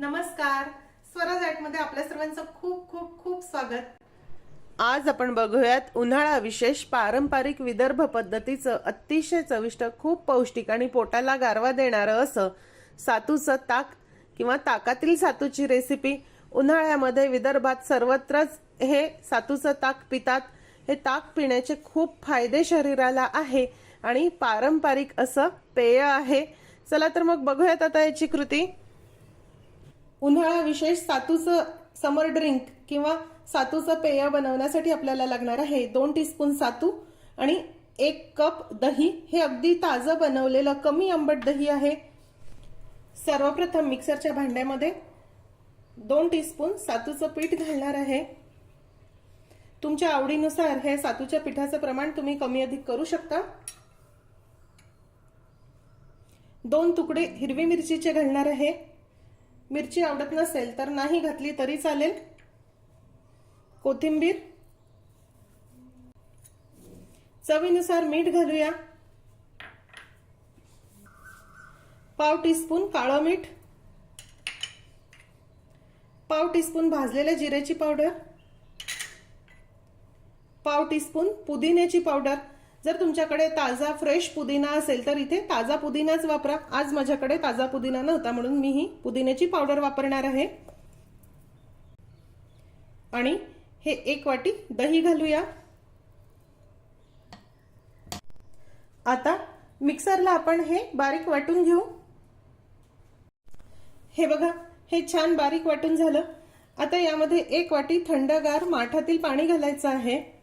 नमस्कार. स्वराजमध्ये आपल्या सर्वांचं खूप खूप खूप स्वागत. आज आपण बघूयात उन्हाळा विशेष पारंपरिक विदर्भ पद्धतीचं अतिशय चविष्ट खूप पौष्टिक आणि पोटाला गारवा देणारं असं सातूचं ताक किंवा ताकातील सातूची रेसिपी उन्हाळ्यामध्ये विदर्भात सर्वत्रच हे सातूचं ताक पितात. हे ताक पिण्याचे खूप फायदे शरीराला आहे आणि पारंपरिक असं पेय आहे. चला तर मग बघूयात आता याची कृती. उन्हाळा विशेष सातूचं समर ड्रिंक किंवा सातूचं पेय बनवण्यासाठी आपल्याला लागणार आहे दोन टीस्पून सातू आणि एक कप दही. हे अगदी ताजं बनवलेलं कमी आंबट दही आहे. सर्वप्रथम मिक्सरच्या भांड्यामध्ये दोन टीस्पून सातूचं पीठ घालणार आहे. तुमच्या आवडीनुसार हे सातूच्या पिठाचं प्रमाण तुम्ही कमी अधिक करू शकता. दोन तुकडे हिरवी मिरचीचे घालणार आहे. मिरची आवडत नसेल तर नाही घातली तरी चालेल. कोथिंबीर. चवीनुसार मीठ घालूया. पाव टीस्पून काळं मीठ. पाव टीस्पून भाजलेल्या जिऱ्याची पावडर. पाव टीस्पून पुदिन्याची पावडर. जर तुमच्याकडे ताजा फ्रेश पुदिना असेल तर इथे ताजा पुदिनाच वापरा. आज माझ्याकडे ताजा पुदिना नव्हता म्हणून मी ही पुदिन्याची पावडर वापरणार आहे. आणि हे एक वाटी दही घालूया. आता मिक्सरला आपण हे बारीक वाटून घेऊ. हे बघा हे छान बारीक वाटून झालं. आता यामध्ये एक वाटी थंडगार माठातील पाणी घालायचं आहे.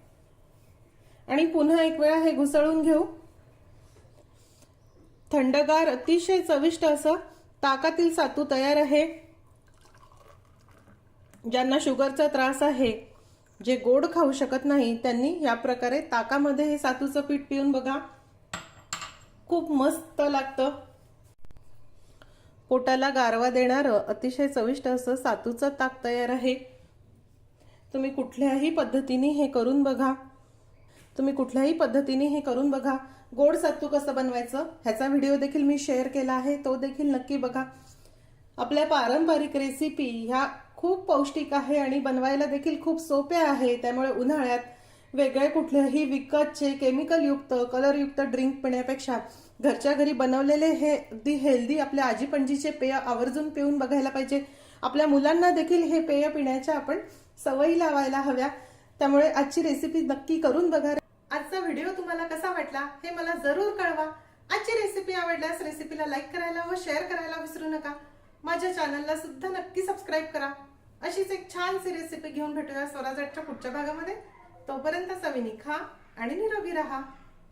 आणि पुन्हा एक वेळा हे घुसळून घेऊ. थंडगार अतिशय चविष्ट असं ताकातील सातू तयार आहे. ज्यांना शुगरचा त्रास आहे जे गोड खाऊ शकत नाही त्यांनी या प्रकारे ताकामध्ये हे सातूचं पीठ पिऊन बघा. खूप मस्त लागतं. पोटाला गारवा देणारं अतिशय चविष्ट असं सातूचं ताक तयार आहे. तुम्ही कुठल्याही पद्धतीने हे करून बघा. तुम्ही कुठल्याही पद्धतीने हे करून बघा. गोड सत्तू कसं बनवायचं ह्याचा व्हिडिओ देखील मी शेअर केला आहे. तो देखील नक्की बघा. आपल्या पारंपरिक रेसिपी ह्या खूप पौष्टिक आहे आणि बनवायला देखील खूप सोप्या आहे. त्यामुळे उन्हाळ्यात वेगळे कुठलेही विकतचे केमिकलयुक्त कलरयुक्त ड्रिंक पिण्यापेक्षा घरच्या घरी बनवलेले हे अगदी हेल्दी आपल्या आजी पणजीचे पेय आवर्जून पिऊन बघायला पाहिजे. आपल्या मुलांना देखील हे पेय पिण्याच्या आपण सवयी लावायला हव्या. त्यामुळे आजची रेसिपी नक्की करून बघा. आजचा व्हिडिओ तुम्हाला कसा वाटला हे मला जरूर कळवा. आजची रेसिपी आवडल्यास रेसिपीला लाईक करायला व शेअर करायला विसरू नका. माझ्या चॅनलला सुद्धा नक्की सबस्क्राईब करा. अशीच एक छानशी रेसिपी घेऊन भेटूया स्वराजच्या पुढच्या भागामध्ये. तोपर्यंत सविनी खा आणि निरोगी राहा.